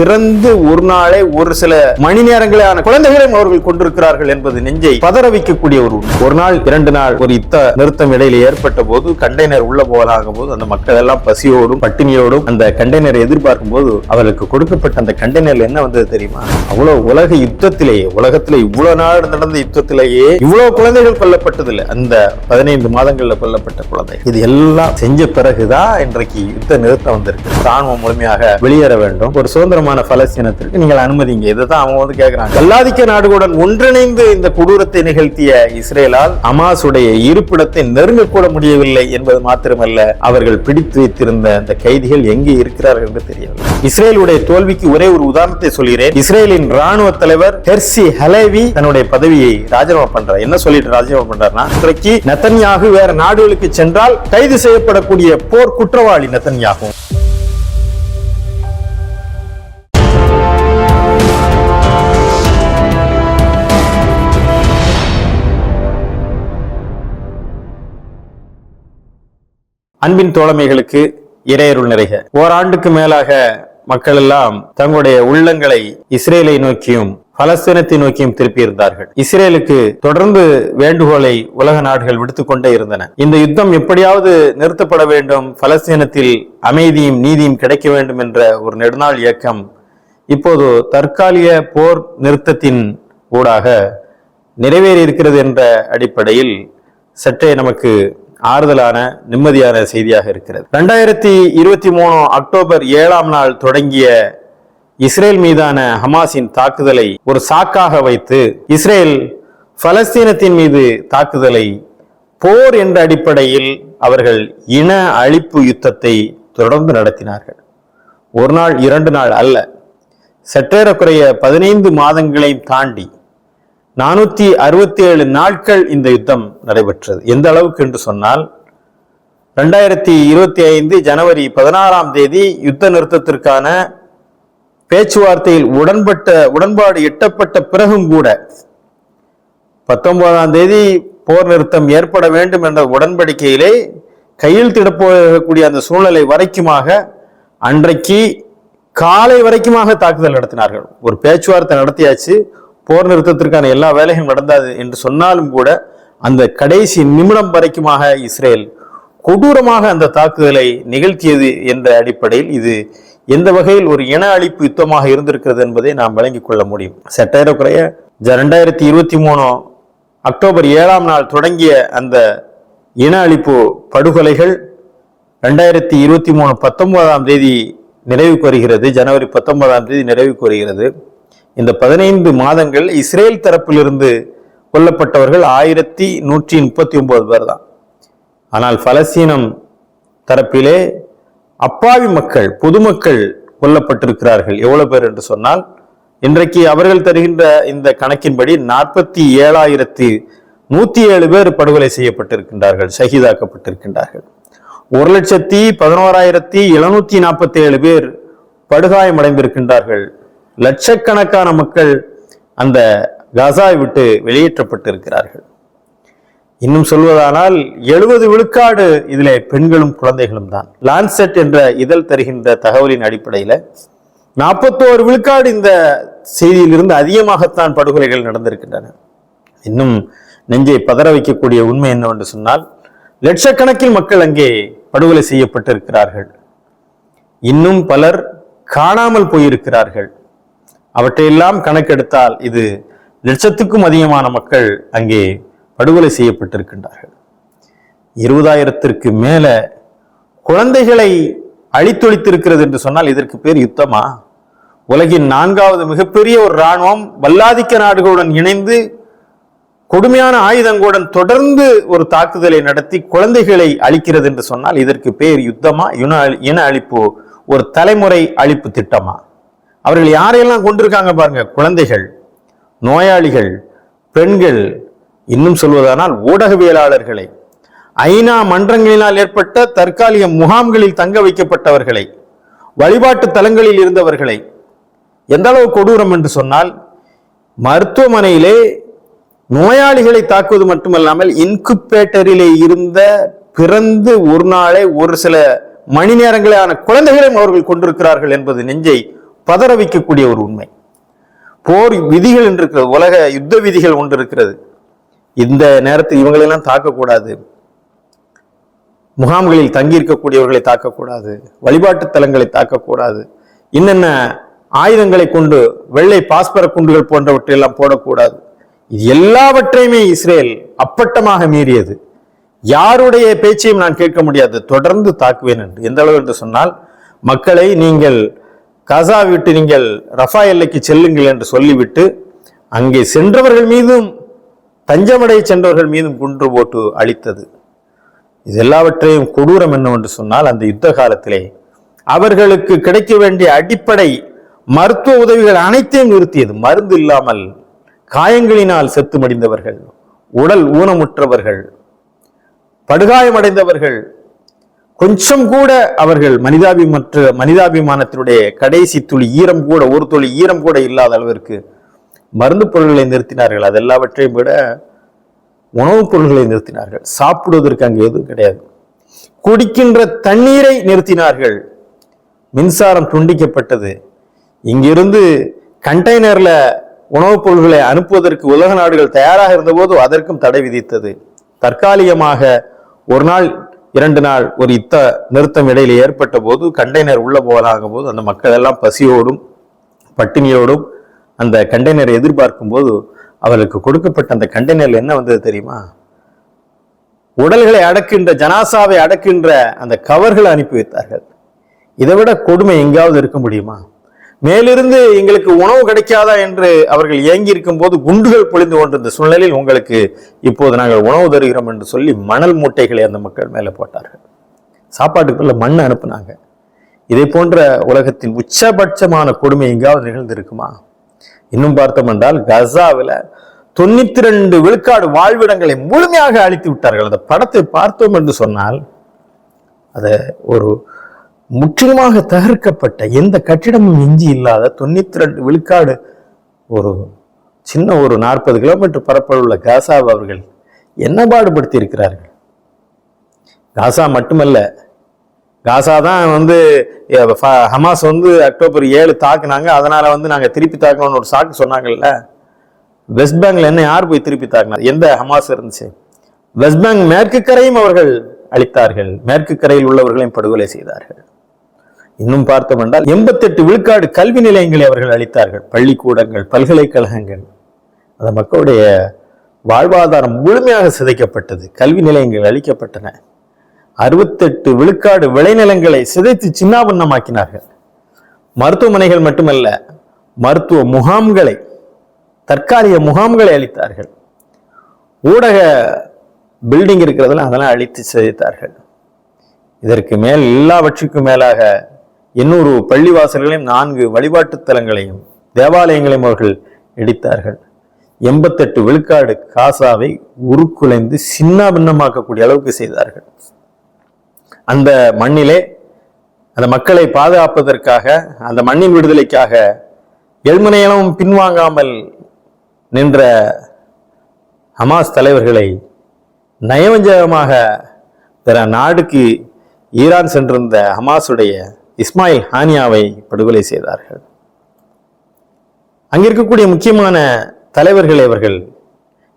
பிறந்து ஒரு நாளே ஒரு சில மணி நேரங்களான குழந்தைகளையும் அவர்கள் கொண்டிருக்கிறார்கள் என்பது நெஞ்சை பதற வைக்கக்கூடிய ஒரு ஒரு நாள் இரண்டு நாள் ஒரு இத்த நிறுத்தம் இடையில ஏற்பட்ட போது கண்டெய்னர் உள்ள போவதாக போது அந்த மக்கள் எல்லாம் பசியோடும் பட்டினியோடும் அந்த கண்டெய்னரை எதிர்பார்க்கும் போது அவர்களுக்கு கொடுக்கப்பட்ட அந்த கண்டெய்னர்ல என்ன வந்தது தெரியுமா? அவ்வளவு உலக யுத்தத்திலேயே உலகத்திலே இவ்வளவு நாள் நடந்த யுத்தத்திலேயே இவ்வளவு குழந்தைகள் கொல்லப்பட்டதில்லை. அந்த பதினைந்து மாதங்கள்ல கொல்லப்பட்ட குழந்தை. இது எல்லாம் செஞ்ச பிறகுதான் இன்றைக்கு யுத்த நிறுத்தம் வந்திருக்கு. ராணுவம் முழுமையாக வெளியேற வேண்டும். ஒரு சுதந்திரம் சுதந்திரமான பலஸ்தீனத்திற்கு நீங்கள் அனுமதிங்க இதை தான் அவங்க வந்து கேட்கிறாங்க கல்லாதிக்க நாடுகளுடன் ஒன்றிணைந்து இந்த கொடூரத்தை நிகழ்த்திய இஸ்ரேலால் அமாசுடைய இருப்பிடத்தை நெருங்கக்கூட முடியவில்லை என்பது மாத்திரமல்ல அவர்கள் பிடித்து வைத்திருந்த அந்த கைதிகள் எங்கே இருக்கிறார்கள் என்று தெரியவில்லை. இஸ்ரேலுடைய தோல்விக்கு ஒரே ஒரு உதாரணத்தை சொல்கிறேன். இஸ்ரேலின் ராணுவ தலைவர் ஹெர்சி ஹலேவி தன்னுடைய பதவியை ராஜினாமா பண்றார். என்ன சொல்லிட்டு ராஜினாமா பண்றாருன்னா இன்றைக்கு நத்தன்யாகு வேற நாடுகளுக்கு சென்றால் கைது செய்யப்படக்கூடிய போர் குற்றவாளி நத்தன்யாகும். அன்பின் தோழமைகளுக்கு இறையருள் நிறைக. ஓராண்டுக்கு மேலாக மக்கள் எல்லாம் தங்களுடைய உள்ளங்களை இஸ்ரேலை நோக்கியும் பலஸ்தீனத்தை நோக்கியும் திருப்பியிருந்தார்கள் இஸ்ரேலுக்கு தொடர்ந்து வேண்டுகோளை உலக நாடுகள் விடுத்துக்கொண்டே இருந்தன. இந்த யுத்தம் எப்படியாவது நிறுத்தப்பட வேண்டும் பலஸ்தீனத்தில் அமைதியும் நீதியும் கிடைக்க வேண்டும் என்ற ஒரு நெடுநாள் இயக்கம் இப்போது தற்காலிக போர் நிறுத்தத்தின் ஊடாக நிறைவேறி இருக்கிறது என்ற அடிப்படையில் சற்றே நமக்கு ஆறுதலான நிம்மதியான செய்தியாக இருக்கிறது. ரெண்டாயிரத்தி இருபத்தி மூணு அக்டோபர் ஏழாம் நாள் தொடங்கிய இஸ்ரேல் மீதான ஹமாஸின் தாக்குதலை ஒரு சாக்காக வைத்து இஸ்ரேல் பலஸ்தீனத்தின் மீது தாக்குதலை போர் என்ற அடிப்படையில் அவர்கள் இன அழிப்பு யுத்தத்தை தொடர்ந்து நடத்தினார்கள். ஒரு நாள் இரண்டு நாள் அல்ல. சற்றேறக்குறைய பதினைந்து மாதங்களை தாண்டி நானூத்தி அறுபத்தி ஏழு நாட்கள் இந்த யுத்தம் நடைபெற்றது. எந்த அளவுக்கு என்று சொன்னால் ரெண்டாயிரத்தி இருபத்தி ஐந்து ஜனவரி பதினாறாம் தேதி யுத்த நிறுத்தத்திற்கான பேச்சுவார்த்தையில் உடன்பட்ட உடன்பாடு எட்டப்பட்ட பிறகும் கூட பத்தொன்பதாம் தேதி போர் நிறுத்தம் ஏற்பட வேண்டும் என்ற உடன்படிக்கையிலே கையெழுத்திடப்போகக்கூடிய அந்த சூழ்நிலை வரைக்குமாக அன்றைக்கு காலை வரைக்குமாக தாக்குதல் நடத்தினார்கள். ஒரு பேச்சுவார்த்தை நடத்தியாச்சு. போர் நிறுத்தத்திற்கான எல்லா வேலைகளும் நடந்தது என்று சொன்னாலும் கூட அந்த கடைசி நிமிடம் வரைக்குமாக இஸ்ரேல் கொடூரமாக அந்த தாக்குதலை நிகழ்த்தியது என்ற அடிப்படையில் இது எந்த வகையில் ஒரு இன அழிப்பு யுத்தமாக இருந்திருக்கிறது என்பதை நாம் விளங்கிக் கொள்ள முடியும். சற்றேறக்குறைய ரெண்டாயிரத்தி இருபத்தி மூணு அக்டோபர் ஏழாம் நாள் தொடங்கிய அந்த இன அழிப்பு படுகொலைகள் ரெண்டாயிரத்தி இருபத்தி மூணு பத்தொன்பதாம் தேதி நிறைவுக்கு வருகிறது. ஜனவரி பத்தொன்பதாம் தேதி நிறைவுக்கு வருகிறது. இந்த பதினைந்து மாதங்கள் இஸ்ரேல் தரப்பிலிருந்து கொல்லப்பட்டவர்கள் ஆயிரத்தி நூற்றி முப்பத்தி ஒன்பது பேர் தான். ஆனால் பலஸ்தீனம் தரப்பிலே அப்பாவி மக்கள் பொதுமக்கள் கொல்லப்பட்டிருக்கிறார்கள். எவ்வளவு பேர் என்று சொன்னால் இன்றைக்கு அவர்கள் தருகின்ற இந்த கணக்கின்படி நாற்பத்தி ஏழாயிரத்தி நூத்தி ஏழு பேர் படுகொலை செய்யப்பட்டிருக்கின்றார்கள் ஷஹீதாக்கப்பட்டிருக்கின்றார்கள். ஒரு லட்சத்தி பதினோராயிரத்தி எழுநூத்தி நாற்பத்தி ஏழு பேர் படுகாயமடைந்திருக்கின்றார்கள். லட்சக்கணக்கான மக்கள் அந்த காசாவை விட்டு வெளியேற்றப்பட்டிருக்கிறார்கள். இன்னும் சொல்வதானால் எழுபது விழுக்காடு இதில் பெண்களும் குழந்தைகளும் தான். லான்செட் என்ற இதழ் தருகின்ற தகவலின் அடிப்படையில நாற்பத்தோரு விழுக்காடு இந்த செய்தியிலிருந்து அதிகமாகத்தான் படுகொலைகள் நடந்திருக்கின்றன. இன்னும் நெஞ்சை பதற வைக்கக்கூடிய உண்மை என்னவென்று சொன்னால் லட்சக்கணக்கில் மக்கள் அங்கே படுகொலை செய்யப்பட்டிருக்கிறார்கள். இன்னும் பலர் காணாமல் போயிருக்கிறார்கள். அவற்றையெல்லாம் கணக்கெடுத்தால் இது லட்சத்துக்கும் அதிகமான மக்கள் அங்கே படுகொலை செய்யப்பட்டிருக்கின்றார்கள். இருபதாயிரத்திற்கு மேல குழந்தைகளை அழித்தொழித்திருக்கிறது என்று சொன்னால் இதற்கு பேர் யுத்தமா? உலகின் நான்காவது மிகப்பெரிய ஒரு இராணுவம் வல்லாதிக்க நாடுகளுடன் இணைந்து கொடுமையான ஆயுதங்களுடன் தொடர்ந்து ஒரு தாக்குதலை நடத்தி குழந்தைகளை அழிக்கிறது என்று சொன்னால் இதற்கு பேர் யுத்தமா? இன அழி- இன அழிப்பு ஒரு தலைமுறை அழிப்பு திட்டமா? அவர்கள் யாரையெல்லாம் கொண்டிருக்காங்க பாருங்க? குழந்தைகள் நோயாளிகள் பெண்கள் இன்னும் சொல்வதானால் ஊடகவியலாளர்களை ஐநா மன்றங்களினால் ஏற்பட்ட தற்காலிக முகாம்களில் தங்க வைக்கப்பட்டவர்களை வழிபாட்டு தலங்களில் இருந்தவர்களை எந்த அளவு கொடூரம் என்று சொன்னால் மருத்துவமனையிலே நோயாளிகளை தாக்குவது மட்டுமல்லாமல் இன்குபேட்டரிலே இருந்த பிறந்து ஒரு நாளே ஒரு சில மணி நேரங்களான குழந்தைகளையும் அவர்கள் கொண்டிருக்கிறார்கள் என்பது நெஞ்சை பதற வைக்கக்கூடிய ஒரு உண்மை. போர் விதிகள் என்று இருக்கிறது உலக யுத்த விதிகள் ஒன்று இருக்கிறது. இந்த நேரத்தில் இவங்களெல்லாம் தாக்கக்கூடாது. முகாம்களில் தங்கியிருக்கக்கூடியவர்களை தாக்கக்கூடாது. வழிபாட்டு தலங்களை தாக்கக்கூடாது. என்னென்ன ஆயுதங்களை கொண்டு வெள்ளை பாஸ்பர குண்டுகள் போன்றவற்றையெல்லாம் போடக்கூடாது. இது எல்லாவற்றையுமே இஸ்ரேல் அப்பட்டமாக மீறியது. யாருடைய பேச்சையும் நான் கேட்க முடியாது. தொடர்ந்து தாக்குவேன் என்று. எந்த அளவு என்று சொன்னால் மக்களை நீங்கள் கசா விட்டு நீங்கள் ரஃபா எல்லைக்கு செல்லுங்கள் என்று சொல்லிவிட்டு அங்கே சென்றவர்கள் மீதும் தஞ்சமடைய சென்றவர்கள் மீதும் குன்று போட்டு அளித்தது இது எல்லாவற்றையும் கொடூரம் என்னவென்று சொன்னால் அந்த யுத்த காலத்திலே அவர்களுக்கு கிடைக்க வேண்டிய அடிப்படை மருத்துவ உதவிகள் அனைத்தையும் நிறுத்தியது. மருந்து இல்லாமல் காயங்களினால் செத்து மடிந்தவர்கள் உடல் ஊனமுற்றவர்கள் படுகாயமடைந்தவர்கள் கொஞ்சம் கூட அவர்கள் மனிதாபிமற்ற மனிதாபிமானத்தினுடைய கடைசி துளி ஈரம் கூட ஒரு துளி ஈரம் கூட இல்லாத அளவிற்கு மருந்து பொருட்களை நிறுத்தினார்கள். அது எல்லாவற்றையும் விட உணவுப் பொருட்களை நிறுத்தினார்கள். சாப்பிடுவதற்கு அங்கே எதுவும் கிடையாது. குடிக்கின்ற தண்ணீரை நிறுத்தினார்கள். மின்சாரம் துண்டிக்கப்பட்டது. இங்கிருந்து கண்டெய்னரில் உணவுப் பொருட்களை அனுப்புவதற்கு உலக நாடுகள் தயாராக இருந்தபோது அதற்கும் தடை விதித்தது. தற்காலிகமாக ஒரு நாள் இரண்டு நாள் ஒரு யுத்த நிறுத்தம் இடையில ஏற்பட்ட போது கண்டெய்னர் உள்ள போகலாகும் போது அந்த மக்கள் எல்லாம் பசியோடும் பட்டினியோடும் அந்த கண்டெய்னரை எதிர்பார்க்கும் போது அவர்களுக்கு கொடுக்கப்பட்ட அந்த கண்டெய்னரில் என்ன வந்தது தெரியுமா? உடல்களை அடக்கின்ற ஜனாசாவை அடக்கின்ற அந்த கவர்களை அனுப்பி வைத்தார்கள். இதை விட கொடுமை எங்காவது இருக்க முடியுமா? மேலிருந்து எங்களுக்கு உணவு கிடைக்காதா என்று அவர்கள் ஏங்கி இருக்கும் போது குண்டுகள் பொழிந்து கொண்டிருந்த சூழ்நிலையில் உங்களுக்கு இப்போது நாங்கள் உணவு தருகிறோம் என்று சொல்லி மணல் மூட்டைகளை அந்த மக்கள் மேலே போட்டார்கள். சாப்பாட்டுக்குள்ள மண் அனுப்புனாங்க. இதை போன்ற உலகத்தின் உச்சபட்சமான கொடுமை எங்காவது நிகழ்ந்திருக்குமா? இன்னும் பார்த்தோம் என்றால் கசாவில் தொண்ணூத்தி ரெண்டு விழுக்காடு வாழ்விடங்களை முழுமையாக அழித்து விட்டார்கள். அந்த படத்தை பார்த்தோம் என்று சொன்னால் அது ஒரு முற்றிலுமாக தகர்க்கப்பட்ட எந்த கட்டிடமும் இஞ்சி இல்லாத தொண்ணூத்தி ரெண்டு விழுக்காடு ஒரு சின்ன ஒரு நாற்பது கிலோமீட்டர் பரப்பளவுள்ள காசாவை அவர்கள் என்ன பாடுபடுத்தி இருக்கிறார்கள் காசா மட்டுமல்ல காசா தான் வந்து ஹமாஸ் வந்து அக்டோபர் ஏழு தாக்குனாங்க அதனால வந்து நாங்க திருப்பி தாக்கணும்னு ஒரு சாக்கு சொன்னாங்கல்ல வெஸ்ட் பேங்க்ல என்ன யார் போய் திருப்பி தாக்குனா எந்த ஹமாஸ் இருந்துச்சு? வெஸ்ட் பேங்க் மேற்கு கரையும் அவர்கள் அளித்தார்கள் மேற்கு கரையில் உள்ளவர்களையும் படுகொலை செய்தார்கள். இன்னும் பார்த்தோம் என்றால் எண்பத்தெட்டு விழுக்காடு கல்வி நிலையங்களை அவர்கள் அளித்தார்கள். பள்ளிக்கூடங்கள் பல்கலைக்கழகங்கள். அந்த மக்களுடைய வாழ்வாதாரம் முழுமையாக சிதைக்கப்பட்டது. கல்வி நிலையங்கள் அளிக்கப்பட்டன. அறுபத்தெட்டு விழுக்காடு விளைநிலங்களை சிதைத்து சின்னாபின்னமாக்கினார்கள். மருத்துவமனைகள் மட்டுமல்ல மருத்துவ முகாம்களை தற்காலிக முகாம்களை அளித்தார்கள். ஊடக பில்டிங் இருக்கிறதுல அதெல்லாம் அழித்து சிதைத்தார்கள். இதற்கு மேல் எல்லாவற்றுக்கும் மேலாக எண்ணூறு பள்ளிவாசல்களையும் நான்கு வழிபாட்டு தலங்களையும் தேவாலயங்களையும் அவர்கள் இடித்தார்கள். எண்பத்தெட்டு விழுக்காடு காசாவை உருக்குலைந்து சின்ன பின்னமாக்கக்கூடிய அளவுக்கு செய்தார்கள். அந்த மண்ணிலே அந்த மக்களை பாதுகாப்பதற்காக அந்த மண்ணின் விடுதலைக்காக எழ்மனையளவும் பின்வாங்காமல் நின்ற ஹமாஸ் தலைவர்களை நயவஞ்சகமாக பிற நாடுக்கு ஈரான் சென்றிருந்த ஹமாஸுடைய இஸ்மாயில் ஹானியாவை படுகொலை செய்தார்கள். அங்கிருக்கக்கூடிய முக்கியமான தலைவர்களை அவர்கள்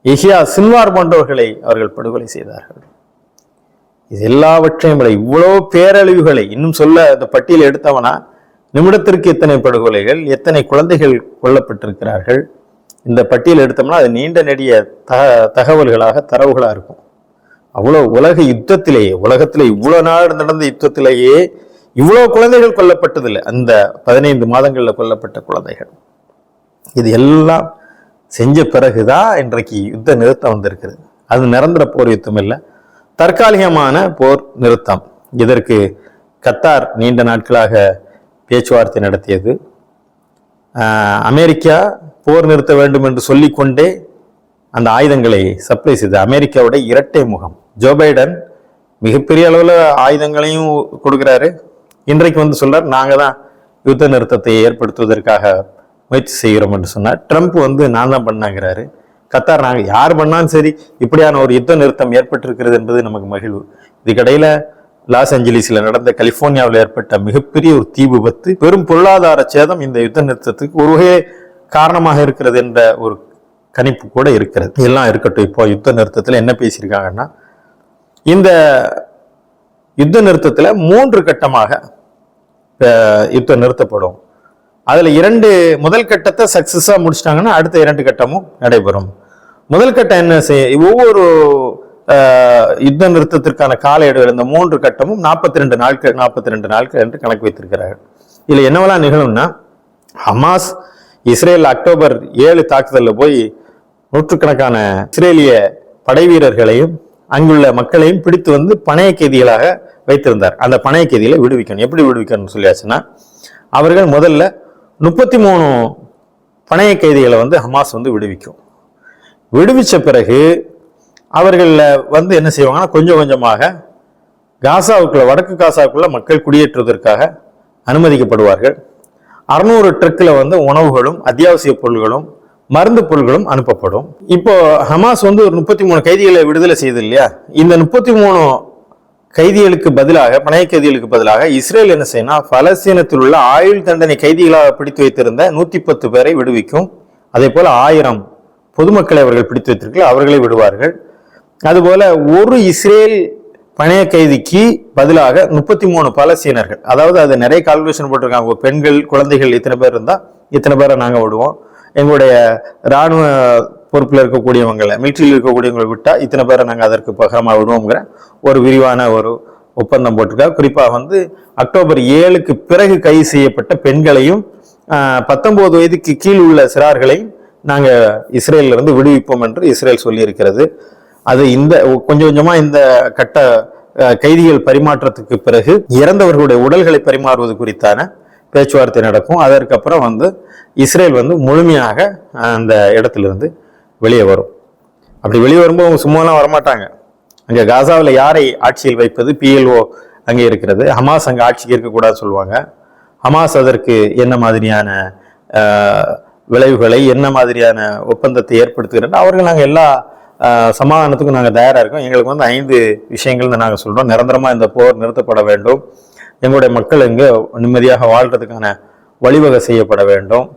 இஹியா சின்வார் போன்றவர்களை அவர்கள் படுகொலை செய்தார்கள். இது எல்லாவற்றையும் விட இவ்வளவு பேரழிவுகளை இன்னும் சொல்ல அந்த பட்டியல் எடுத்தவனா நிமிடத்திற்கு எத்தனை படுகொலைகள் எத்தனை குழந்தைகள் கொல்லப்பட்டிருக்கிறார்கள் இந்த பட்டியல் எடுத்தோம்னா அது நீண்ட நெடிய தக தகவல்களாக தரவுகளாக இருக்கும். அவ்வளோ உலக யுத்தத்திலேயே உலகத்திலே இவ்வளோ நாள் நடந்த யுத்தத்திலேயே இவ்வளோ குழந்தைகள் கொல்லப்பட்டதில்லை. அந்த பதினைந்து மாதங்களில் கொல்லப்பட்ட குழந்தைகள். இது எல்லாம் செஞ்ச பிறகுதான் இன்றைக்கு யுத்த நிறுத்தம் வந்திருக்கிறது அது நிரந்தர போர் யுத்தம் இல்லை. தற்காலிகமான போர் நிறுத்தம். இதற்கு கத்தார் நீண்ட நாட்களாக பேச்சுவார்த்தை நடத்தியது. அமெரிக்கா போர் நிறுத்த வேண்டும் என்று சொல்லிக்கொண்டே அந்த ஆயுதங்களை சப்ளை செய்து அமெரிக்காவுடைய இரட்டை முகம். ஜோ பைடன் மிகப்பெரிய அளவில் ஆயுதங்களையும் கொடுக்குறாரு. இன்றைக்கு வந்து சொல்றார் நாங்க தான் யுத்த நிறுத்தத்தை ஏற்படுத்துவதற்காக முயற்சி செய்கிறோம் என்று சொன்னார். ட்ரம்ப் வந்து நான் தான் பண்ணாங்கிறாரு. கத்தார் நாங்கள் யார் பண்ணாலும் சரி இப்படியான ஒரு யுத்த நிறுத்தம் ஏற்பட்டிருக்கிறது என்பது நமக்கு மகிழ்வு. இதுக்கடையில் லாஸ் ஏஞ்சலிஸில் நடந்த கலிபோர்னியாவில் ஏற்பட்ட மிகப்பெரிய ஒரு தீ விபத்து பெரும் பொருளாதார சேதம் இந்த யுத்த நிறுத்தத்துக்கு ஒரு வகையே காரணமாக இருக்கிறது என்ற ஒரு கணிப்பு கூட இருக்கிறது. எல்லாம் இருக்கட்டும். இப்போ யுத்த நிறுத்தத்தில் என்ன பேசியிருக்காங்கன்னா இந்த யுத்த நிறுத்தத்தில் மூன்று கட்டமாக யுத்தம் நிறுத்தப்படும். அதில் இரண்டு முதல் கட்டத்தை சக்ஸஸாக முடிச்சிட்டாங்கன்னா அடுத்த இரண்டு கட்டமும் நடைபெறும். முதல் கட்டம் என்ன செய்ய ஒவ்வொரு யுத்த நிறுத்தத்திற்கான கால இடைவெளி இந்த மூன்று கட்டமும் நாற்பத்தி ரெண்டு நாட்கள் நாற்பத்தி ரெண்டு நாட்கள் என்று கணக்கு வைத்திருக்கிறார்கள் இதில் என்னவெல்லாம் நிகழும்னா ஹமாஸ் இஸ்ரேல் அக்டோபர் ஏழு தாக்குதலில் போய் நூற்றுக்கணக்கான இஸ்ரேலிய படை வீரர்களையும் அங்குள்ள மக்களையும் பிடித்து வந்து பணைய கைதிகளாக வைத்திருந்தார். அந்த பணைய கைதிகளை விடுவிக்கணும். எப்படி விடுவிக்கணும்னு சொல்லியாச்சுன்னா அவர்கள் முதல்ல முப்பத்தி மூணு பணைய கைதிகளை வந்து ஹமாஸ் வந்து விடுவிக்கும். விடுவித்த பிறகு அவர்களில் வந்து என்ன செய்வாங்கன்னா கொஞ்சம் கொஞ்சமாக காசாவுக்குள்ள வடக்கு காசாவுக்குள்ள மக்கள் குடியேற்றுவதற்காக அனுமதிக்கப்படுவார்கள். அறுநூறு ட்ரக்கில் வந்து உணவுகளும் அத்தியாவசிய பொருள்களும் மருந்து பொருள்களும் அனுப்பப்படும். இப்போ ஹமாஸ் வந்து ஒரு முப்பத்தி மூணு கைதிகளை விடுதலை செய்தது இல்லையா? இந்த முப்பத்தி மூணு கைதிகளுக்கு பதிலாக பணைய கைதிகளுக்கு பதிலாக இஸ்ரேல் என்ன செய்யணும் பலஸ்தீனத்தில் உள்ள ஆயுள் தண்டனை கைதிகளாக பிடித்து வைத்திருந்த நூத்தி பத்து பேரை விடுவிக்கும். அதே போல ஆயிரம் பொதுமக்களை அவர்கள் பிடித்து வைத்திருக்கிறார்கள் அவர்களை விடுவார்கள். அதுபோல ஒரு இஸ்ரேல் பணைய கைதிக்கு பதிலாக முப்பத்தி மூணு பலஸ்தீனர்கள் அதாவது அது நிறைய கால்குலேஷன் போட்டிருக்காங்க. பெண்கள் குழந்தைகள் இத்தனை பேர் இருந்தா இத்தனை பேரை நாங்கள் விடுவோம். எங்களுடைய இராணுவ பொறுப்பில் இருக்கக்கூடியவங்களை மிலிட்ரியில் இருக்கக்கூடியவங்களை விட்டால் இத்தனை பேரை நாங்கள் அதற்கு பகரமாக விடுவோங்கிற ஒரு விரிவான ஒரு ஒப்பந்தம் போட்டிருக்காங்க குறிப்பாக வந்து அக்டோபர் ஏழுக்கு பிறகு கைது செய்யப்பட்ட பெண்களையும் பத்தொம்போது வயதுக்கு கீழ் உள்ள சிறார்களையும் நாங்கள் இஸ்ரேலிருந்து விடுவிப்போம் என்று இஸ்ரேல் சொல்லியிருக்கிறது. அது இந்த கொஞ்சம் கொஞ்சமாக இந்த கட்ட கைதிகள் பரிமாற்றத்துக்கு பிறகு இறந்தவர்களுடைய உடல்களை பரிமாறுவது குறித்தான பேச்சுவார்த்தை நடக்கும். அதற்கப்புறம் வந்து இஸ்ரேல் வந்து முழுமையாக அந்த இடத்துலேருந்து வெளியே வரும். அப்படி வெளியே வரும்போது அவங்க சும்மாலாம் வரமாட்டாங்க. அங்கே காசாவில் யாரை ஆட்சியில் வைப்பது? பிஎல்ஓ அங்கே இருக்கிறது. ஹமாஸ் அங்கே ஆட்சிக்கு இருக்கக்கூடாது சொல்லுவாங்க. ஹமாஸ் அதற்கு என்ன மாதிரியான விளைவுகளை என்ன மாதிரியான ஒப்பந்தத்தை ஏற்படுத்துகிறேன் அவர்கள் நாங்கள் எல்லா சமாதானத்துக்கும் நாங்கள் தயாராக இருக்கோம். எங்களுக்கு வந்து ஐந்து விஷயங்கள்னு நாங்கள் சொல்கிறோம் நிரந்தரமாக இந்த போர் நிறுத்தப்பட வேண்டும். எங்களுடைய மக்கள் இங்கே நிம்மதியாக வாழ்கிறதுக்கான வழிவகை செய்யப்பட வேண்டும்.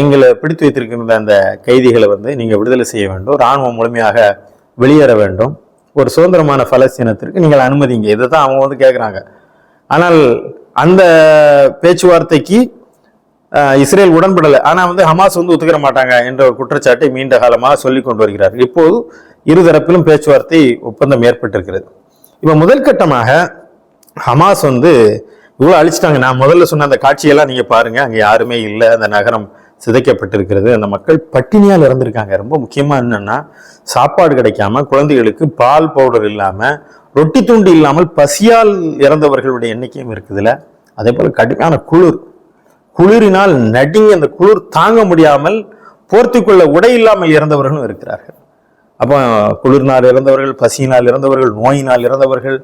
எங்களை பிடித்து வைத்திருக்கின்ற அந்த கைதிகளை வந்து நீங்கள் விடுதலை செய்ய வேண்டும். இராணுவம் முழுமையாக வெளியேற வேண்டும். ஒரு சுதந்திரமான பலஸ்தீனத்திற்கு நீங்கள் அனுமதிங்க இதை தான் அவங்க வந்து கேட்குறாங்க ஆனால் அந்த பேச்சுவார்த்தைக்கு இஸ்ரேல் உடன்படலை. ஆனால் வந்து ஹமாஸ் வந்து ஒத்துக்கிற மாட்டாங்க என்ற ஒரு குற்றச்சாட்டை நீண்ட காலமாக சொல்லி கொண்டு வருகிறார். இப்போது இருதரப்பிலும் பேச்சுவார்த்தை ஒப்பந்தம் ஏற்பட்டிருக்கிறது. இப்போ முதல் கட்டமாக ஹமாஸ் வந்து இவ்வளோ அழிச்சிட்டாங்க. நான் முதல்ல சொன்ன அந்த காட்சியெல்லாம் நீங்கள் பாருங்கள் அங்கே யாருமே இல்லை. அந்த நகரம் சிதைக்கப்பட்டிருக்கிறது. அந்த மக்கள் பட்டினியால் இறந்துருக்காங்க. ரொம்ப முக்கியமாக என்னென்னா சாப்பாடு கிடைக்காம குழந்தைகளுக்கு பால் பவுடர் இல்லாமல் ரொட்டி துண்டு இல்லாமல் பசியால் இறந்தவர்களுடைய எண்ணிக்கையும் இருக்குதுல்ல. அதே போல் கடுமையான குளிர். குளிரினால் நடுங்கி அந்த குளிர் தாங்க முடியாமல் போர்த்திக்கொள்ள உடை இல்லாமல் இறந்தவர்களும் இருக்கிறார்கள். அப்போ குளிர்னால் இறந்தவர்கள் பசியினால் இறந்தவர்கள் நோயினால் இறந்தவர்கள்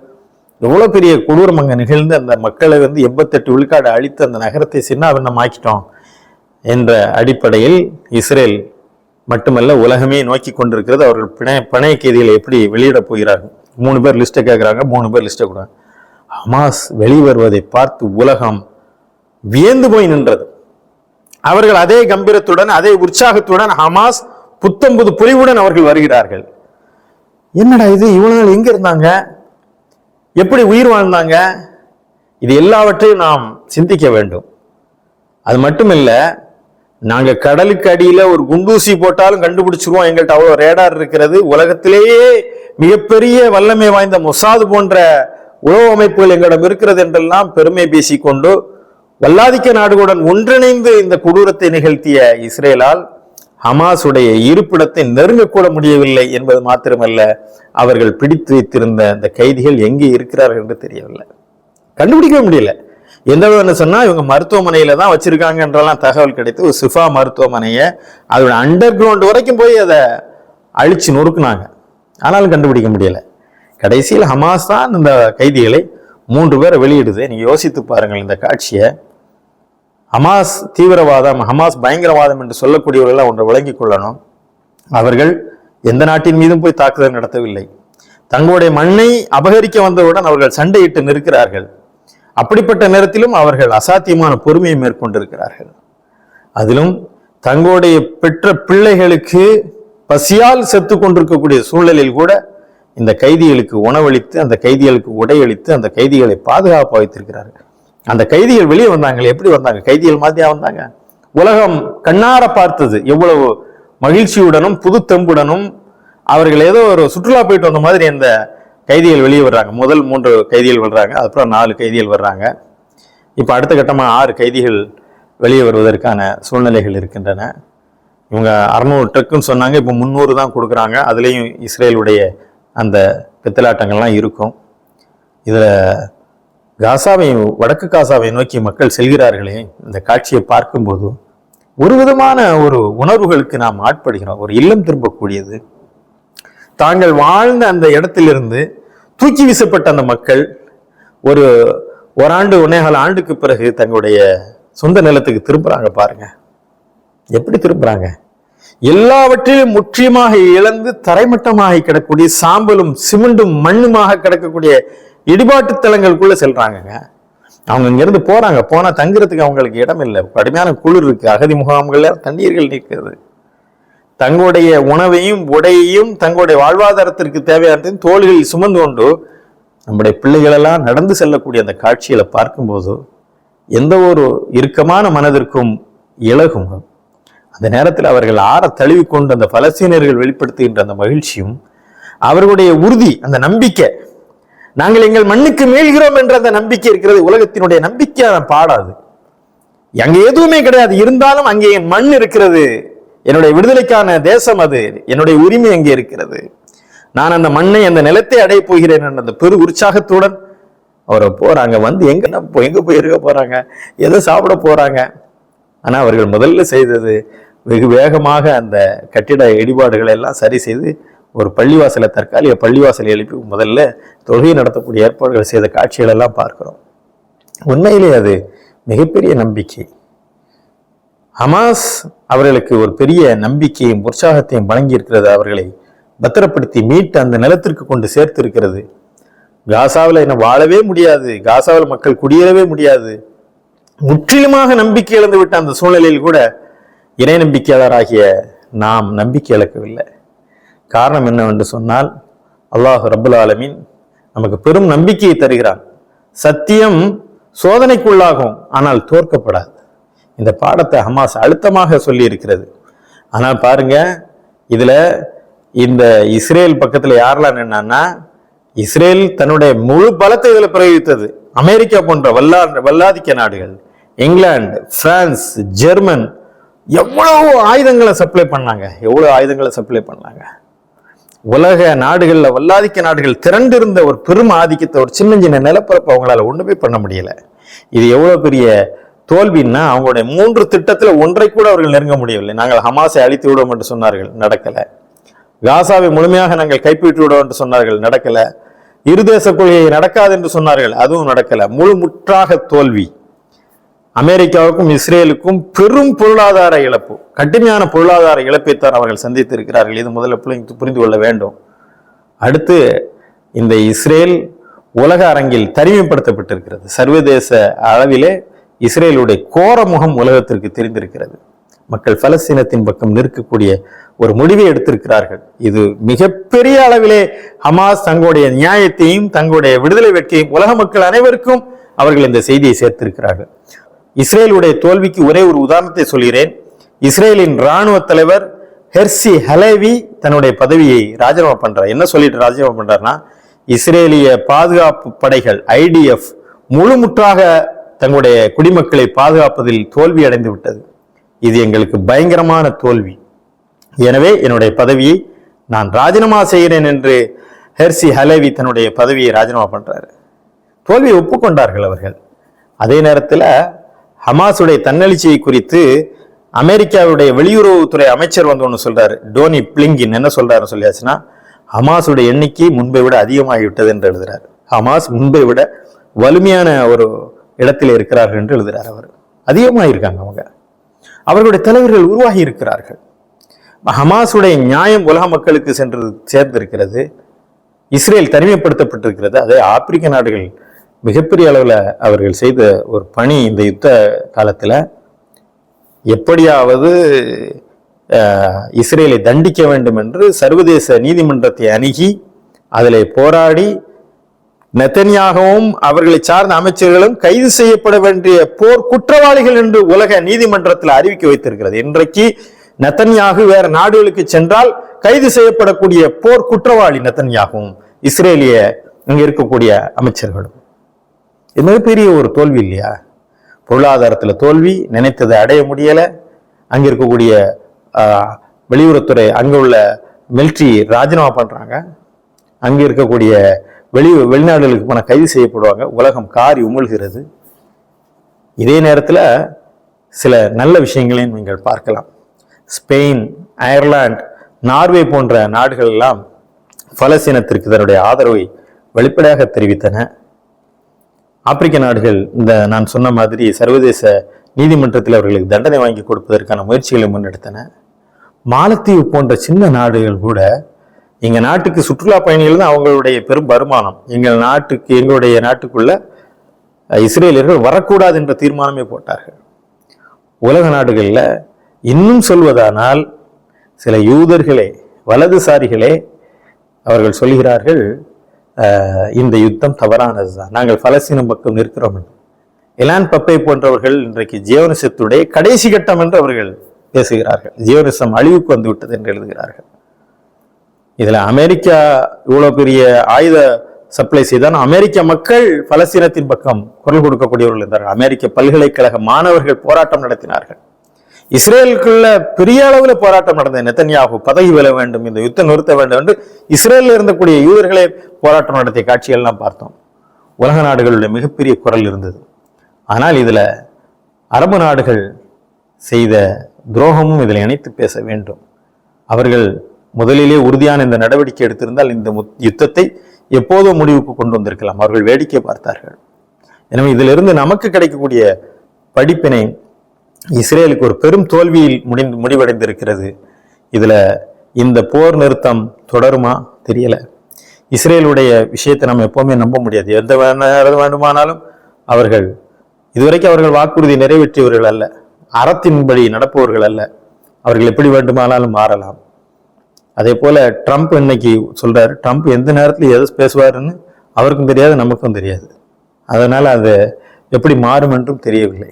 எவ்வளோ பெரிய கொடூரம் அங்கே நிகழ்ந்து அந்த மக்களை வந்து எண்பத்தெட்டு விழுக்காடு அழித்து அந்த நகரத்தை சின்னாபின்னம் ஆக்கிட்டோம் என்ற அடிப்படையில் இஸ்ரேல் மட்டுமல்ல உலகமே நோக்கி கொண்டிருக்கிறது. அவர்கள் பிணை பிணைய கைதிகளை எப்படி வெளியிடப் போகிறார்கள்? மூணு பேர் லிஸ்ட்டை கேட்குறாங்க மூணு பேர் லிஸ்ட்டை கொடுறாங்க ஹமாஸ் வெளிவருவதை பார்த்து உலகம் வியந்து போய் நின்றது. அவர்கள் அதே கம்பீரத்துடன் அதே உற்சாகத்துடன் ஹமாஸ் புத்தம்புது புரிவுடன் அவர்கள் வருகிறார்கள். என்னடா இது? இவ்வளவு நாள் எங்க இருந்தாங்க? எப்படி உயிர் வாழ்ந்தாங்க? இது எல்லாவற்றையும் நாம் சிந்திக்க வேண்டும். அது மட்டும் இல்லை நாங்கள் கடலுக்கு அடியில் ஒரு குண்டூசி போட்டாலும் கண்டுபிடிச்சிருவோம் எங்கள்கிட்ட அவ்வளோ ரேடார் இருக்கிறது. உலகத்திலேயே மிகப்பெரிய வல்லமை வாய்ந்த மொசாது போன்ற உளவு அமைப்புகள் எங்களிடம் இருக்கிறது என்றெல்லாம் பெருமை பேசிக்கொண்டு வல்லாதிக்க நாடுகளுடன் ஒன்றிணைந்து இந்த கொடூரத்தை நிகழ்த்திய இஸ்ரேலால் ஹமாஸுடைய இருப்பிடத்தை நெருங்கக்கூட முடியவில்லை என்பது மாத்திரமல்ல அவர்கள் பிடித்து வைத்திருந்த அந்த கைதிகள் எங்கே இருக்கிறார்கள் என்று தெரியவில்லை. கண்டுபிடிக்க முடியல. எந்த விதம்னு சொன்னா இவங்க மருத்துவமனையில தான் வச்சுருக்காங்கன்றலாம் தகவல் கிடைத்து ஒரு சிஃபா மருத்துவமனையை அதோட அண்டர் கிரவுண்ட் வரைக்கும் போய் அதை அழிச்சு நொறுக்குனாங்க. ஆனாலும் கண்டுபிடிக்க முடியல. கடைசியில் ஹமாஸ் தான் இந்த கைதிகளை மூன்று பேரை வெளியிடுது. நீங்கள் யோசித்து பாருங்கள் இந்த காட்சியை. ஹமாஸ் தீவிரவாதம் ஹமாஸ் பயங்கரவாதம் என்று சொல்லக்கூடியவர்கள் ஒன்றை விளங்கிக் கொள்ளணும். அவர்கள் எந்த நாட்டின் மீதும் போய் தாக்குதல் நடத்தவில்லை. தங்களுடைய மண்ணை அபகரிக்க வந்தவுடன் அவர்கள் சண்டையிட்டு நிற்கிறார்கள். அப்படிப்பட்ட நேரத்திலும் அவர்கள் அசாத்தியமான பொறுமையை மேற்கொண்டிருக்கிறார்கள். அதிலும் தங்களுடைய பெற்ற பிள்ளைகளுக்கு பசியால் செத்து கொண்டிருக்கக்கூடிய சூழலில் கூட இந்த கைதிகளுக்கு உணவளித்து அந்த கைதிகளுக்கு உடையளித்து அந்த கைதிகளை பாதுகாப்பாக வைத்திருக்கிறார்கள். அந்த கைதிகள் வெளியே வந்தாங்க எப்படி வந்தாங்க? கைதிகள் மாதிரியா வந்தாங்க? உலகம் கண்ணார பார்த்தது. எவ்வளவு மகிழ்ச்சியுடனும் புது தெம்புடனும் அவர்கள் ஏதோ ஒரு சுற்றுலா போயிட்டு வந்த மாதிரி அந்த கைதிகள் வெளியே வர்றாங்க. முதல் மூன்று கைதிகள் வர்றாங்க அதுக்கப்புறம் நாலு கைதிகள் வர்றாங்க. இப்போ அடுத்த கட்டமாக ஆறு கைதிகள் வெளியே வருவதற்கான சூழ்நிலைகள் இருக்கின்றன. இவங்க அறநூறு ட்ரக்குன்னு சொன்னாங்க இப்போ முந்நூறு தான் கொடுக்குறாங்க. அதுலேயும் இஸ்ரேலுடைய அந்த பித்தலாட்டங்கள்லாம் இருக்கும். இதில் காசாவை வடக்கு காசாவை நோக்கி மக்கள் செல்கிறார்களே இந்த காட்சியை பார்க்கும்போது ஒரு விதமான ஒரு உணர்வுகளுக்கு நாம் ஆட்படுகிறோம் ஒரு இல்லம் திரும்பக்கூடியது. தாங்கள் வாழ்ந்த அந்த இடத்திலிருந்து தூக்கி வீசப்பட்ட அந்த மக்கள் ஒரு ஓராண்டு ஒன்னேகால் ஆண்டுக்கு பிறகு தங்களுடைய சொந்த நிலத்துக்கு திரும்புறாங்க பாருங்க. எப்படி திரும்புறாங்க? எல்லாவற்றிலும் முற்றிலுமாக இழந்து தரைமட்டமாக கிடக்கக்கூடிய சாம்பலும் சிமெண்டும் மண்ணுமாக கிடக்கக்கூடிய இடிபாட்டு தலங்களுக்குள்ளே செல்கிறாங்கங்க அவங்க இங்கேருந்து போகிறாங்க போனால் தங்குறதுக்கு அவங்களுக்கு இடம் இல்லை. கடுமையான குளிர் இருக்குது அகதி முகாம்களில் தண்ணீர்கள் நிற்கிறது தங்களுடைய உணவையும் உடையையும் தங்களுடைய வாழ்வாதாரத்திற்கு தேவையானதையும் தோள்களில் சுமந்து கொண்டு நம்முடைய பிள்ளைகளெல்லாம் நடந்து செல்லக்கூடிய அந்த காட்சிகளை பார்க்கும்போது எந்த ஒரு இறுக்கமான மனதிற்கும் இலகும். அந்த நேரத்தில் அவர்கள் ஆற தழுவி கொண்டு அந்த பலஸ்தீனர்கள் வெளிப்படுத்துகின்ற அந்த மகிழ்ச்சியும் அவர்களுடைய உறுதி அந்த நம்பிக்கை நாங்கள் எங்கள் மண்ணுக்கு மீள்கிறோம் என்ற அந்த நம்பிக்கை இருக்கிறது. உலகத்தினுடைய நம்பிக்கையான பாடாது. அங்கே எதுவுமே கிடையாது. இருந்தாலும் அங்கே என் மண் இருக்கிறது. என்னுடைய விடுதலைக்கான தேசம் அது. என்னுடைய உரிமை அங்கே இருக்கிறது. நான் அந்த மண்ணை அந்த நிலத்தை அடைய போகிறேன் என்ற அந்த பெரு உற்சாகத்துடன் அவரை போறாங்க. வந்து எங்க போ- எங்க போய் இருக்க போறாங்க? எதை சாப்பிட போறாங்க? ஆனா அவர்கள் முதல்ல செய்தது வெகு வேகமாக அந்த கட்டிட இடிபாடுகளை எல்லாம் சரி செய்து ஒரு பள்ளிவாசலை தற்காலிக பள்ளிவாசலை எழுப்பி முதல்ல தொழுகை நடத்தக்கூடிய ஏற்பாடுகள் செய்த காட்சிகள் எல்லாம் பார்க்கிறோம். உண்மையிலே அது மிகப்பெரிய நம்பிக்கை. ஹமாஸ் அவர்களுக்கு ஒரு பெரிய நம்பிக்கையும் உற்சாகத்தையும் வழங்கி இருக்கிறது அவர்களை பத்திரப்படுத்தி மீட்டு அந்த நிலத்திற்கு கொண்டு சேர்த்து இருக்கிறது காசாவில் என்ன வாழவே முடியாது. காசாவில் மக்கள் குடியேறவே முடியாது. முற்றிலுமாக நம்பிக்கை இழந்து விட்ட அந்த சூழ்நிலையில் கூட இறை நம்பிக்கையாளராகிய நாம் நம்பிக்கை இழக்கவில்லை. காரணம் என்னவென்று சொன்னால் அல்லாஹ் ரபுல் ஆலமீன் நமக்கு பெரும் நம்பிக்கையை தருகிறான். சத்தியம் சோதனைக்குள்ளாகும் ஆனால் தோற்கப்படாது. இந்த பாடத்தை ஹமாஸ் அழுத்தமாக சொல்லி இருக்கிறது ஆனால் பாருங்க இதில் இந்த இஸ்ரேல் பக்கத்தில் யாரெல்லாம் நின்னான்னா இஸ்ரேல் தன்னுடைய முழு பலத்தை இதில் பிரயோகித்தது. அமெரிக்கா போன்ற வல்லா வல்லாதிக்க நாடுகள் இங்கிலாந்து பிரான்ஸ் ஜெர்மன் எவ்வளவு ஆயுதங்களை சப்ளை பண்ணாங்க. எவ்வளோ ஆயுதங்களை சப்ளை பண்ணாங்க. உலக நாடுகளில் வல்லாதிக்க நாடுகள் திரண்டிருந்த ஒரு பெரும் ஆதிக்கத்தை ஒரு சின்ன சின்ன நிலப்பரப்பு அவங்களால ஒன்றுமே பண்ண முடியல. இது எவ்வளோ பெரிய தோல்வின்னா அவங்களுடைய மூன்று திட்டத்தில் ஒன்றை கூட அவர்கள் நெருங்க முடியவில்லை. நாங்கள் ஹமாஸை அழித்து விடுவோம் என்று சொன்னார்கள் நடக்கலை. காசாவை முழுமையாக நாங்கள் கைப்பற்றி விடுவோம் என்று சொன்னார்கள் நடக்கலை. இருதேச கொள்கையை நடக்காது என்று சொன்னார்கள் அதுவும் நடக்கலை. முழு முற்றாக தோல்வி. அமெரிக்காவுக்கும் இஸ்ரேலுக்கும் பெரும் பொருளாதார இழப்பு. கடுமையான பொருளாதார இழப்பைத்தான் அவர்கள் சந்தித்திருக்கிறார்கள். இது முதல்ல பிள்ளைங்க புரிந்து கொள்ள வேண்டும். அடுத்து இந்த இஸ்ரேல் உலக அரங்கில் தனிமைப்படுத்தப்பட்டிருக்கிறது. சர்வதேச அளவிலே இஸ்ரேலுடைய கோர முகம் உலகத்திற்கு தெரிந்திருக்கிறது. மக்கள் பலஸ்தீனத்தின் பக்கம் நிற்கக்கூடிய ஒரு முடிவை எடுத்திருக்கிறார்கள். இது மிகப்பெரிய அளவிலே ஹமாஸ் தங்களுடைய நியாயத்தையும் தங்களுடைய விடுதலை வெட்கையும் உலக மக்கள் அனைவருக்கும் அவர்கள் இந்த செய்தியை சேர்த்திருக்கிறார்கள். இஸ்ரேலுடைய தோல்விக்கு ஒரே ஒரு உதாரணத்தை சொல்கிறேன். இஸ்ரேலின் ராணுவ தலைவர் ஹெர்சி ஹலேவி தன்னுடைய பதவியை ராஜினாமா பண்றார். என்ன சொல்லிட்டு ராஜினாமா பண்றாருன்னா இஸ்ரேலிய பாதுகாப்பு படைகள் ஐடிஎஃப் முழுமுற்றாக தங்களுடைய குடிமக்களை பாதுகாப்பதில் தோல்வி அடைந்து விட்டது. இது எங்களுக்கு பயங்கரமான தோல்வி. எனவே என்னுடைய பதவியை நான் ராஜினாமா செய்கிறேன் என்று ஹெர்சி ஹலேவி தன்னுடைய பதவியை ராஜினாமா பண்ணுறாரு தோல்வியை ஒப்புக்கொண்டார்கள் அவர்கள். அதே நேரத்தில் ஹமாஸுடைய தன்னெழுச்சியை குறித்து அமெரிக்காவுடைய வெளியுறவுத்துறை அமைச்சர் வந்து ஒன்று சொல்றாரு. டோனி பிளிங்கின் என்ன சொல்கிறாருன்னு சொல்லியாச்சுன்னா ஹமாஸுடைய எண்ணிக்கை முன்பை விட அதிகமாகிவிட்டது என்று எழுதுறாரு. ஹமாஸ் முன்பை விட வலிமையான ஒரு இடத்தில் இருக்கிறார்கள் என்று எழுதுகிறார் அவர். அதிகமாயிருக்காங்க அவங்க. அவர்களுடைய தலைவர்கள் உருவாகி இருக்கிறார்கள். ஹமாஸுடைய நியாயம் உலக மக்களுக்கு சென்று சேர்ந்திருக்கிறது. இஸ்ரேல் தனிமைப்படுத்தப்பட்டிருக்கிறது. அதே ஆப்பிரிக்க நாடுகள் மிகப்பெரிய அளவில் அவர்கள் செய்த ஒரு பணி இந்த யுத்த காலத்தில் எப்படியாவது இஸ்ரேலை தண்டிக்க வேண்டும் என்று சர்வதேச நீதிமன்றத்தை அணுகி அதில் போராடி நெத்தனியாகவும் அவர்களை சார்ந்த அமைச்சர்களும் கைது செய்யப்பட வேண்டிய போர் குற்றவாளிகள் என்று உலக நீதிமன்றத்தில் அறிவிக்க வைத்திருக்கிறது. இன்றைக்கு நெத்தன்யாகு வேறு நாடுகளுக்கு சென்றால் கைது செய்யப்படக்கூடிய போர் குற்றவாளி நெத்தன்யாகவும் இஸ்ரேலிய அங்க இருக்கக்கூடிய அமைச்சர்களும். இது மிகப்பெரிய ஒரு தோல்வி இல்லையா? பொருளாதாரத்தில் தோல்வி நினைத்ததை அடைய முடியலை. அங்கே இருக்கக்கூடிய ஆஹ், வெளியுறவுத்துறை அங்கே உள்ள மிலிட்ரி ராஜினாமா பண்றாங்க. அங்கே இருக்கக்கூடிய வெளி வெளிநாடுகளுக்கு போன கைது செய்யப்படுவாங்க. உலகம் காரி உமிழ்கிறது. இதே நேரத்தில் சில நல்ல விஷயங்களையும் நீங்கள் பார்க்கலாம். ஸ்பெயின் அயர்லாந்து நார்வே போன்ற நாடுகள் எல்லாம் பலஸ்தீனத்திற்கு தன்னுடைய ஆதரவை வெளிப்படையாக தெரிவித்தன. ஆப்பிரிக்க நாடுகள் இந்த நான் சொன்ன மாதிரி சர்வதேச நீதிமன்றத்தில் அவர்களுக்கு தண்டனை வாங்கி கொடுப்பதற்கான முயற்சிகளை முன்னெடுத்தன. மாலத்தீவு போன்ற சின்ன நாடுகள் கூட எங்கள் நாட்டுக்கு சுற்றுலா பயணிகள் தான் அவங்களுடைய பெரும் வருமானம். எங்கள் நாட்டுக்கு எங்களுடைய நாட்டுக்குள்ள இஸ்ரேலியர்கள் வரக்கூடாது என்ற தீர்மானமே போட்டார்கள். உலக நாடுகளில் இன்னும் சொல்வதானால் சில யூதர்களே வலதுசாரிகளே அவர்கள் சொல்கிறார்கள் இந்த யுத்தம் தவறானதுதான் நாங்கள் பலஸ்தீனம் பக்கம் நிற்கிறோம் எலான் பப்பை போன்றவர்கள் இன்றைக்கு ஜியோனிசத்துடைய கடைசி கட்டம் என்று அவர்கள் பேசுகிறார்கள். ஜியோனிசம் அழிவுக்கு வந்து விட்டது என்று எழுதுகிறார்கள். இதில் அமெரிக்கா இவ்வளோ பெரிய ஆயுத சப்ளை செய்தான் அமெரிக்க மக்கள் பலஸ்தீனத்தின் பக்கம் குரல் கொடுக்கக்கூடியவர்கள் இருந்தார்கள். அமெரிக்க பல்கலைக்கழக மாணவர்கள் போராட்டம் நடத்தினார்கள். இஸ்ரேலுக்குள்ள பெரிய அளவில் போராட்டம் நடந்தது. நெத்தன்யாகு பதவி விழ வேண்டும் இந்த யுத்தம் நிறுத்த வேண்டும் என்று இஸ்ரேலில் இருந்தக்கூடிய யூதர்களே போராட்டம் நடத்திய காட்சிகள்லாம் பார்த்தோம். உலக நாடுகளுடைய மிகப்பெரிய குரல் இருந்தது. ஆனால் இதுல அரபு நாடுகள் செய்த துரோகமும் இதில் இணைத்து பேச வேண்டும். அவர்கள் முதலிலே உறுதியான இந்த நடவடிக்கை எடுத்திருந்தால் இந்த முத்- யுத்தத்தை எப்போதோ முடிவுக்கு கொண்டு வந்திருக்கலாம். அவர்கள் வேடிக்கை பார்த்தார்கள். எனவே இதிலிருந்து நமக்கு கிடைக்கக்கூடிய படிப்பினை இஸ்ரேலுக்கு ஒரு பெரும் தோல்வியில் முடிந்து முடிவடைந்திருக்கிறது. இதில் இந்த போர் நிறுத்தம் தொடருமா? தெரியலை. இஸ்ரேலுடைய விஷயத்தை நம்ம எப்போவுமே நம்ப முடியாது. எந்த நேரம் வேண்டுமானாலும் அவர்கள் இதுவரைக்கும் அவர்கள் வாக்குறுதி நிறைவேற்றியவர்கள் அல்ல. அறத்தின்படி நடப்பவர்கள் அல்ல. அவர்கள் எப்படி வேண்டுமானாலும் மாறலாம். அதே போல் ட்ரம்ப் இன்னைக்கு சொல்கிறார் ட்ரம்ப் எந்த நேரத்தில் எதை பேசுவாருன்னு அவருக்கும் தெரியாது நமக்கும் தெரியாது. அதனால் அது எப்படி மாறும் என்றும் தெரியவில்லை.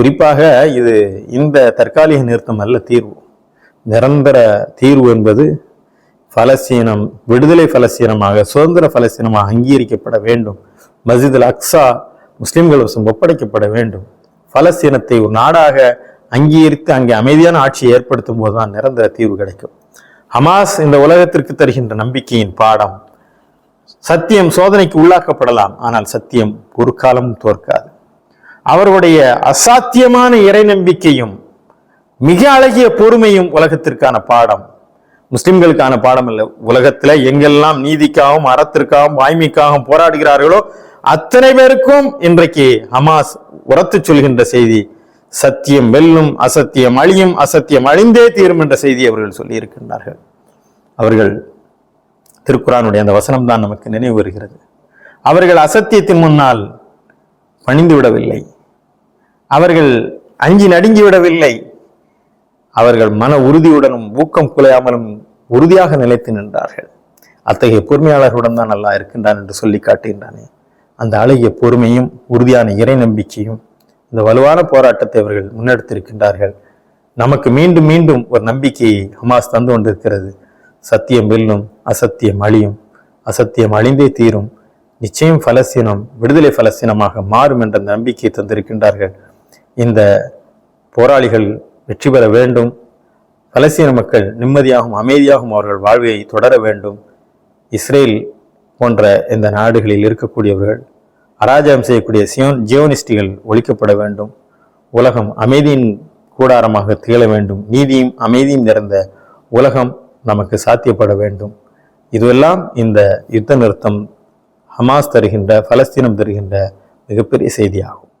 குறிப்பாக இது இந்த தற்காலிக நிறுத்தம் அல்ல தீர்வு. நிரந்தர தீர்வு என்பது பலஸ்தீனம் விடுதலை பலஸ்தீனமாக சுதந்திர பலஸ்தீனமாக அங்கீகரிக்கப்பட வேண்டும். மஸ்ஜித் அல் அக்ஸா முஸ்லிம்கள் வசம் ஒப்படைக்கப்பட வேண்டும். பலஸ்தீனத்தை ஒரு நாடாக அங்கீகரித்து அங்கே அமைதியான ஆட்சியை ஏற்படுத்தும் போது தான் நிரந்தர தீர்வு கிடைக்கும். ஹமாஸ் இந்த உலகத்திற்கு தருகின்ற நம்பிக்கையின் பாடம். சத்தியம் சோதனைக்கு உள்ளாக்கப்படலாம். ஆனால் சத்தியம் ஒரு காலமும் தோற்காது. அவருடைய அசாத்தியமான இறை நம்பிக்கையும் மிக அழகிய பொறுமையும் உலகத்திற்கான பாடம். முஸ்லிம்களுக்கான பாடம் இல்லை உலகத்துல எங்கெல்லாம் நீதிக்காகவும் அறத்திற்காகவும் வாய்மைக்காகவும் போராடுகிறார்களோ அத்தனை பேருக்கும் இன்றைக்கு ஹமாஸ் உரத்து சொல்கின்ற செய்தி சத்தியம் வெல்லும் அசத்தியம் அழியும் அசத்தியம் அழிந்தே தீரும் என்ற செய்தி அவர்கள் சொல்லியிருக்கின்றார்கள். அவர்கள் திருக்குறானுடைய அந்த வசனம் தான் நமக்கு நினைவு வருகிறது. அவர்கள் அசத்தியத்தின் முன்னால் பணிந்து விடவில்லை. அவர்கள் அஞ்சி நடுங்கி விடவில்லை. அவர்கள் மன உறுதியுடனும் ஊக்கம் குலையாமலும் உறுதியாக நிலைத்து நின்றார்கள். அத்தகைய பொறுமையாளர்களுடன் தான் நல்லா இருக்கின்றான் என்று சொல்லி காட்டுகின்றானே. அந்த அழகிய பொறுமையும் உறுதியான இறை நம்பிக்கையும் இந்த வலுவான போராட்டத்தை அவர்கள் முன்னெடுத்திருக்கின்றார்கள். நமக்கு மீண்டும் மீண்டும் ஒரு நம்பிக்கையை ஹமாஸ் தந்து கொண்டிருக்கிறது. சத்தியம் வெல்லும் அசத்தியம் அழியும் அசத்தியம் அழிந்தே தீரும் நிச்சயம் பலஸ்தீனம் விடுதலை பலஸ்தீனமாக மாறும் என்ற நம்பிக்கையை தந்திருக்கின்றார்கள். இந்த போராளிகள் வெற்றி பெற வேண்டும். பலஸ்தீன மக்கள் நிம்மதியாகவும் அமைதியாகவும் அவர்கள் வாழ்வை தொடர வேண்டும். இஸ்ரேல் போன்ற இந்த நாடுகளில் இருக்கக்கூடியவர்கள் அராஜகம் செய்யக்கூடிய சியோன் ஜியோனிஸ்டுகள் ஒழிக்கப்பட வேண்டும். உலகம் அமைதியின் கூடாரமாக திகழ வேண்டும். நீதியும் அமைதியும் நிறைந்த உலகம் நமக்கு சாத்தியப்பட வேண்டும். இதுவெல்லாம் இந்த யுத்த நிறுத்தம் ஹமாஸ் தருகின்ற பலஸ்தீனம் தருகின்ற மிகப்பெரிய செய்தியாகும்.